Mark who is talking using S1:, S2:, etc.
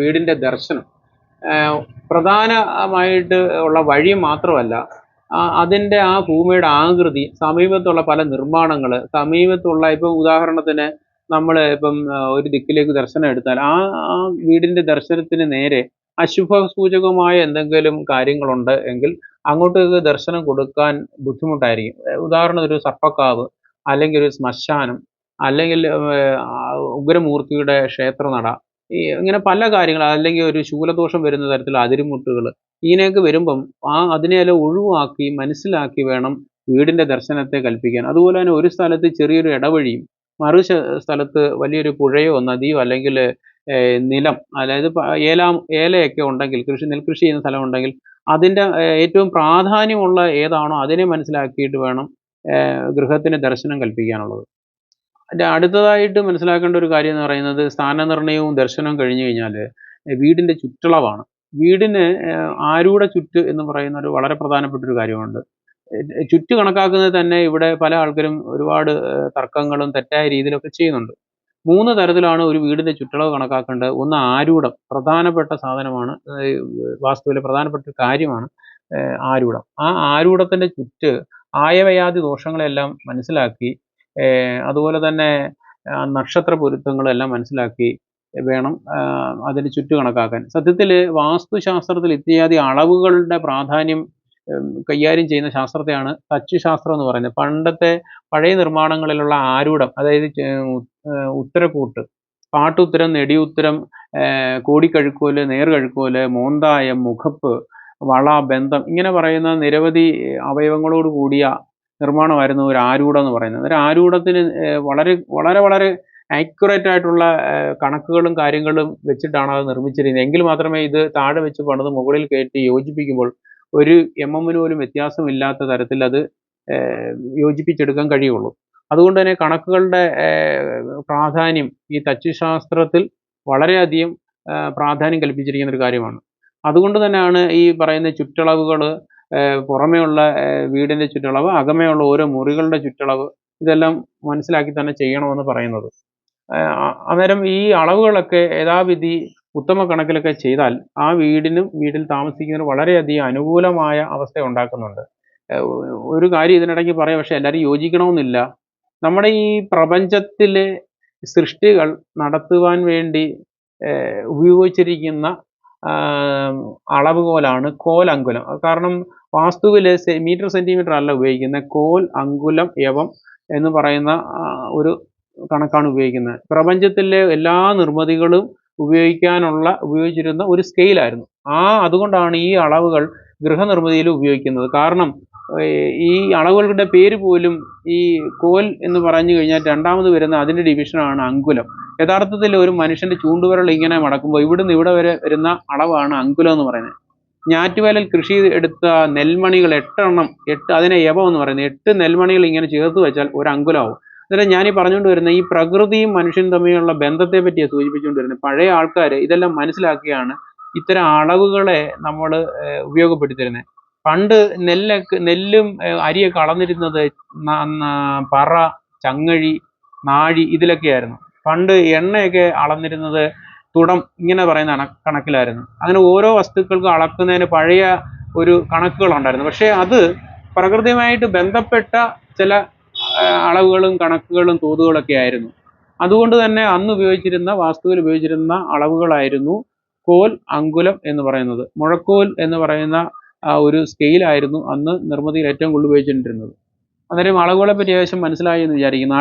S1: വീടിന്റെ ദർശനം. പ്രധാനമായിട്ട് ഉള്ള വഴി മാത്രമല്ല അതിന്റെ ആ ഭൂമിയുടെ ആകൃതി സമീപത്തുള്ള പല നിർമ്മാണങ്ങൾ സമീപത്തുള്ള ഇപ്പം ഉദാഹരണത്തിന് നമ്മൾ ഇപ്പം ഒരു ദിക്കിലേക്ക് ദർശനം എടുത്താൽ ആ ആ വീടിന്റെ ദർശനത്തിന് നേരെ അശുഭ സൂചകമായ എന്തെങ്കിലും കാര്യങ്ങളുണ്ട് എങ്കിൽ അങ്ങോട്ടേക്ക് ദർശനം കൊടുക്കാൻ ബുദ്ധിമുട്ടായിരിക്കും. ഉദാഹരണം ഒരു സർപ്പക്കാവ് അല്ലെങ്കിൽ ഒരു ശ്മശാനം അല്ലെങ്കിൽ ഉഗ്രമൂർത്തിയുടെ ക്ഷേത്രനട ഈ ഇങ്ങനെ പല കാര്യങ്ങൾ അല്ലെങ്കിൽ ഒരു ശൂലദോഷം വരുന്ന തരത്തിൽ അതിരുമുട്ടുകൾ ഇങ്ങനെയൊക്കെ വരുമ്പം ആ അതിനെയെല്ലാം ഒഴിവാക്കി മനസ്സിലാക്കി വേണം വീടിന്റെ ദർശനത്തെ കൽപ്പിക്കാൻ. അതുപോലെ തന്നെ ഒരു സ്ഥലത്ത് ചെറിയൊരു ഇടവഴിയും മറു സ്ഥലത്ത് വലിയൊരു പുഴയോ നദിയോ അല്ലെങ്കിൽ നിലം അതായത് ഏലാം ഏലയൊക്കെ ഉണ്ടെങ്കിൽ കൃഷി നെൽകൃഷി ചെയ്യുന്ന സ്ഥലം ഉണ്ടെങ്കിൽ അതിന്റെ ഏറ്റവും പ്രാധാന്യമുള്ള ഏതാണോ അതിനെ മനസ്സിലാക്കിയിട്ട് വേണം ഗൃഹത്തിന് ദർശനം കൽപ്പിക്കാനുള്ളത്. അടുത്തതായിട്ട് മനസ്സിലാക്കേണ്ട ഒരു കാര്യം എന്ന് പറയുന്നത് സ്ഥാനനിർണയവും ദർശനവും കഴിഞ്ഞു കഴിഞ്ഞാൽ വീടിന്റെ ചുറ്റളവാണ്. വീടിന് ആരുടെ ചുറ്റ് എന്ന് പറയുന്ന ഒരു വളരെ പ്രധാനപ്പെട്ട ഒരു കാര്യമുണ്ട്. ചുറ്റ് കണക്കാക്കുന്നത് തന്നെ ഇവിടെ പല ആൾക്കാരും ഒരുപാട് തർക്കങ്ങളും തെറ്റായ രീതിയിലൊക്കെ ചെയ്യുന്നുണ്ട്. മൂന്ന് തരത്തിലാണ് ഒരു വീടിന്റെ ചുറ്റളവ് കണക്കാക്കേണ്ടത്. ഒന്ന് ആരൂഢം പ്രധാനപ്പെട്ട സാധനമാണ് വാസ്തുവിലെ പ്രധാനപ്പെട്ട ഒരു കാര്യമാണ് ആരൂഢം ആ ആരൂഢത്തിന്റെ ചുറ്റ് ആയവയാതി ദോഷങ്ങളെല്ലാം മനസ്സിലാക്കി അതുപോലെ തന്നെ നക്ഷത്ര പൊരുത്തങ്ങളെല്ലാം മനസ്സിലാക്കി വേണം അതിന് ചുറ്റു കണക്കാക്കാൻ. സത്യത്തിൽ വാസ്തുശാസ്ത്രത്തിൽ ഇത്യാദി അളവുകളുടെ പ്രാധാന്യം കൈകാര്യം ചെയ്യുന്ന ശാസ്ത്രത്തെയാണ് തച്ചുശാസ്ത്രം എന്ന് പറയുന്നത്. പണ്ടത്തെ പഴയ നിർമ്മാണങ്ങളിലുള്ള ആരൂഢം അതായത് ഉത്തരക്കൂട്ട് പാട്ടുത്തരം നെടിയുത്തരം കോടിക്കഴുക്കോൽ നേർകഴുക്കോൽ മോന്തായം മുഖപ്പ് വള ബന്ധം ഇങ്ങനെ പറയുന്ന നിരവധി അവയവങ്ങളോട് കൂടിയ നിർമ്മാണമായിരുന്നു ഒരു ആരൂഢം എന്ന് പറയുന്നത്. ഒരു ആരൂഢത്തിന് വളരെ വളരെ വളരെ ആക്യുറേറ്റ് ആയിട്ടുള്ള കണക്കുകളും കാര്യങ്ങളും വെച്ചിട്ടാണ് അത് നിർമ്മിച്ചിരുന്നത്. എങ്കിൽ മാത്രമേ ഇത് താഴെ വെച്ച് പണിത് മുകളിൽ കയറ്റി യോജിപ്പിക്കുമ്പോൾ ഒരു എം എമ്മിന് പോലും വ്യത്യാസമില്ലാത്ത തരത്തിൽ അത് യോജിപ്പിച്ചെടുക്കാൻ കഴിയുള്ളൂ. അതുകൊണ്ട് തന്നെ കണക്കുകളുടെ പ്രാധാന്യം ഈ തച്ചുശാസ്ത്രത്തിൽ വളരെയധികം പ്രാധാന്യം കൽപ്പിച്ചിരിക്കുന്ന ഒരു കാര്യമാണ്. അതുകൊണ്ട് തന്നെയാണ് ഈ പറയുന്ന ചുറ്റളവുകൾ പുറമേയുള്ള വീടിന്റെ ചുറ്റളവ് അകമേയുള്ള ഓരോ മുറികളുടെ ചുറ്റളവ് ഇതെല്ലാം മനസ്സിലാക്കി തന്നെ ചെയ്യണമെന്ന് പറയുന്നത്. അന്നേരം ഈ അളവുകളൊക്കെ യഥാവിധി ഉത്തമ കണക്കിലൊക്കെ ചെയ്താൽ ആ വീടിനും വീട്ടിൽ താമസിക്കുന്നതിന് വളരെയധികം അനുകൂലമായ അവസ്ഥ ഉണ്ടാക്കുന്നുണ്ട്. ഒരു കാര്യം ഇതിനിടയ്ക്ക് പറയാം പക്ഷേ എല്ലാവരും യോജിക്കണമെന്നില്ല. നമ്മുടെ ഈ പ്രപഞ്ചത്തിലെ സൃഷ്ടികൾ നടത്തുവാൻ വേണ്ടി ഉപയോഗിച്ചിരിക്കുന്ന ആം, അളവുകോലാണ് കോൽ അങ്കുലം. കാരണം വാസ്തുവിൽ മീറ്റർ സെന്റിമീറ്റർ അല്ല ഉപയോഗിക്കുന്നത്. കോൽ അങ്കുലം യവം എന്ന് പറയുന്ന ഒരു കണക്കാണ് ഉപയോഗിക്കുന്നത്. പ്രപഞ്ചത്തിലെ എല്ലാ നിർമ്മിതികളും ഉപയോഗിക്കാനുള്ള ഉപയോഗിച്ചിരുന്ന ഒരു സ്കെയിലായിരുന്നു ആ അതുകൊണ്ടാണ് ഈ അളവുകൾ ഗൃഹനിർമ്മിതിയിൽ ഉപയോഗിക്കുന്നത്. കാരണം ഈ അളവുകളുടെ പേര് പോലും ഈ കോൽ എന്ന് പറഞ്ഞു കഴിഞ്ഞാൽ രണ്ടാമത് വരുന്ന അതിന്റെ ഡിവിഷനാണ് അങ്കുലം. യഥാർത്ഥത്തിൽ ഒരു മനുഷ്യന്റെ ചൂണ്ടുവിരൽ ഇങ്ങനെ മടക്കുമ്പോൾ ഇവിടുന്ന് ഇവിടെ വരെ വരുന്ന അളവാണ് അങ്കുലം എന്ന് പറയുന്നത്. ഞാറ്റുവേലൽ കൃഷി എടുത്ത നെൽമണികൾ എട്ടെണ്ണം എട്ട് അതിനെ യവം എന്ന് പറയുന്നത്. എട്ട് നെൽമണികൾ ഇങ്ങനെ ചേർത്ത് വെച്ചാൽ ഒരു അങ്കുലമാവും. അന്നേരം ഞാൻ ഈ പറഞ്ഞുകൊണ്ട് വരുന്ന ഈ പ്രകൃതിയും മനുഷ്യനും തമ്മിലുള്ള ബന്ധത്തെ പറ്റിയാണ് സൂചിപ്പിച്ചുകൊണ്ട് വരുന്നത്. പഴയ ആൾക്കാർ ഇതെല്ലാം മനസ്സിലാക്കിയാണ് ഇത്തരം അളവുകളെ നമ്മൾ ഉപയോഗപ്പെടുത്തിയിരുന്നത് പണ്ട് നെല്ലൊക്കെ നെല്ലും അരിയൊക്കെ അളന്നിരുന്നത് പറ ചങ്ങഴി നാഴി ഇതിലൊക്കെയായിരുന്നു. പണ്ട് എണ്ണയൊക്കെ അളന്നിരുന്നത് തുടം ഇങ്ങനെ പറയുന്ന കണ- കണക്കിലായിരുന്നു. അങ്ങനെ ഓരോ വസ്തുക്കൾക്കും അളക്കുന്നതിന് പഴയ ഒരു കണക്കുകളുണ്ടായിരുന്നു. പക്ഷേ അത് പ്രകൃതിയുമായിട്ട് ബന്ധപ്പെട്ട ചില അളവുകളും കണക്കുകളും തോതുകളൊക്കെ ആയിരുന്നു. അതുകൊണ്ട് തന്നെ അന്ന് ഉപയോഗിച്ചിരുന്ന വാസ്തുവിൽ ഉപയോഗിച്ചിരുന്ന അളവുകളായിരുന്നു കോൽ അങ്കുലം എന്ന് പറയുന്നത്. മുഴക്കോൽ എന്ന് പറയുന്ന ഒരു സ്കെയിലായിരുന്നു അന്ന് നിർമ്മിതിയിൽ ഏറ്റവും കൂടുതൽ ഉപയോഗിച്ചിട്ടുണ്ടിരുന്നത് അന്നേരം അളവുകളെ പറ്റി ഏകദേശം മനസ്സിലായി എന്ന് വിചാരിക്കുന്നു.